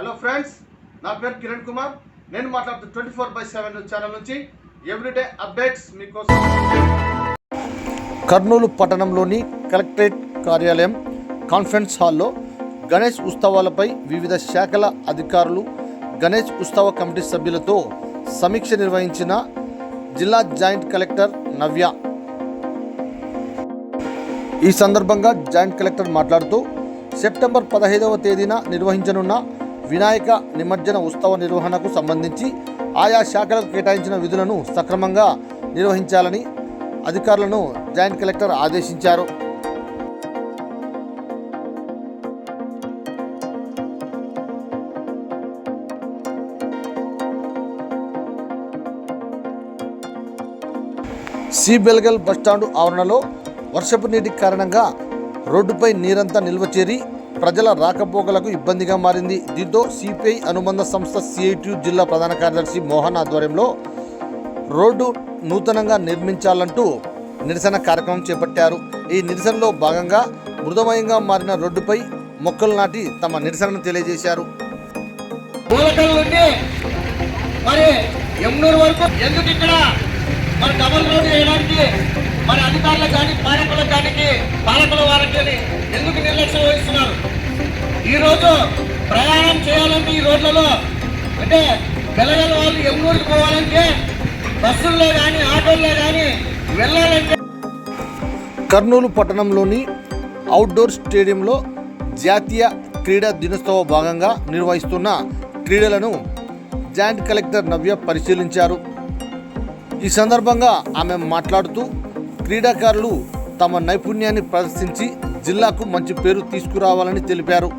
Hello friends నా పేరు కిరణ్ కుమార్. నేను మాట్లాడుతూ twenty four by seven channel నుంచి ఎవ్రీడే అప్డేట్స్ మీకోసం. కర్నూలు పట్టణంలోని కలెక్టరేట్ కార్యాలయం కాన్ఫరెన్స్ హాల్లో గణేష్ ఉత్సవాలపై వివిధ శాఖల అధికారులు గణేష్ ఉత్సవ కమిటీ సభ్యులతో సమీక్ష నిర్వహించిన జిల్లా జాయింట్ కలెక్టర్ నవ్య. ఈ సందర్భంగా జాయింట్ కలెక్టర్ మాట్లాడుతూ సెప్టెంబర్ పదహైదవ తేదీన నిర్వహించనున్న వినాయక నిమజ్జన ఉత్సవ నిర్వహణకు సంబంధించి ఆయా శాఖలకు కేటాయించిన విధులను సక్రమంగా నిర్వహించాలని అధికారులను జాయింట్ కలెక్టర్ ఆదేశించారు. సి బెల్గల్ బస్టాండ్ ఆవరణలో వర్షపు నీటి కారణంగా రోడ్డుపై నీరంతా నిల్వ చేరి ప్రజల రాకపోకలకు ఇబ్బందిగా మారింది. దీంతో సిపిఐ అనుబంధ సంస్థ సిఐటియు జిల్లా ప్రధాన కార్యదర్శి మోహన్ ఆధ్వర్యంలో రోడ్డు నూతనంగా నిర్మించాలంటూ నిరసన కార్యక్రమం చేపట్టారు. ఈ నిరసనలో భాగంగా మృదమయంగా మారిన రోడ్డుపై మొక్కలు నాటి తమ నిరసనను తెలియజేశారు. మరి ఎమ్నూరు వరకు ఎందుకు ఇక్కడ? మరి డబల్ రోడ్ మరి అధికారులకు కానీ పాలకులకు కానీ పాలకుల వారికి ఎందుకు నిర్లక్ష్యం వహిస్తున్నారు? ఈరోజు ప్రయాణం చేయాలంటే ఈ రోడ్లలో అంటే పిల్లల వాళ్ళు ఎమ్మూరికి పోవాలంటే బస్సుల్లో కానీ ఆటోల్లో కానీ వెళ్ళాలంటే కర్నూలు పట్టణంలోని అవుట్డోర్ స్టేడియంలో జాతీయ క్రీడా దినోత్సవ భాగంగా నిర్వహిస్తున్న క్రీడలను జాయింట్ కలెక్టర్ నవ్య పరిశీలించారు. ఈ సందర్భంగా ఆమె మాట్లాడుతూ క్రీడాకారులు తమ నైపుణ్యాన్ని ప్రదర్శించి జిల్లాకు మంచి పేరు తీసుకురావాలని తెలిపారు.